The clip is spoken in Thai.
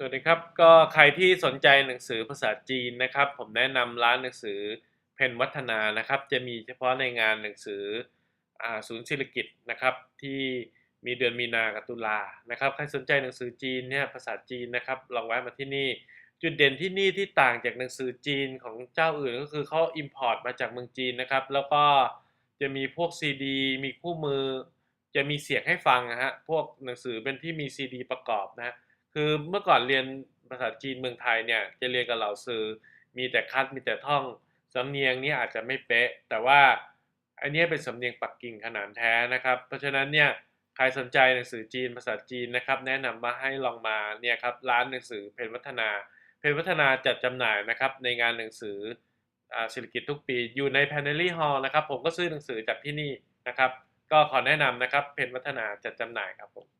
สวัสดีครับ ก็ใครที่สนใจหนังสือภาษาจีนนะครับ ผมแนะนำร้านหนังสือเพนวัฒนานะครับ จะมีเฉพาะในงานหนังสือศูนย์ศิริกิตนะครับ ที่มีเดือนมีนากับตุลานะครับ ใครสนใจหนังสือจีนเนี่ยภาษาจีนนะครับลองแวะมาที่นี่ จุดเด่นที่นี่ที่ต่างจากหนังสือจีนของเจ้าอื่นก็คือเขาอิมพอร์ตมาจากเมืองจีนนะครับ แล้วก็จะมีพวกซีดีมีคู่มือ จะมีเสียงให้ฟังนะฮะพวกหนังสือเป็นที่มีซีดีประกอบนะฮะ คือเมื่อก่อนเรียนภาษาจีนเมืองไทยเนี่ยจะเรียนกับเหล่าซื้อมีแต่คัดมีแต่ท่องสำเนียงนี่อาจจะไม่เป๊ะ แต่ว่าอันนี้เป็นสำเนียงปักกิ่งขนาดแท้นะครับ เพราะฉะนั้นเนี่ยใครสนใจหนังสือจีนภาษาจีนนะครับแนะนำมาให้ลองมาเนี่ยครับร้านหนังสือเพนวัฒนา เพนวัฒนาจัดจำหน่ายนะครับในงานหนังสืออ่าศิริกิตทุกปีอยู่ในแพนเนลลี่ฮอลล์นะครับผมก็ซื้อหนังสือจากที่นี่นะครับ ก็ขอแนะนำนะครับเพนวัฒนาจัดจำหน่ายครับผม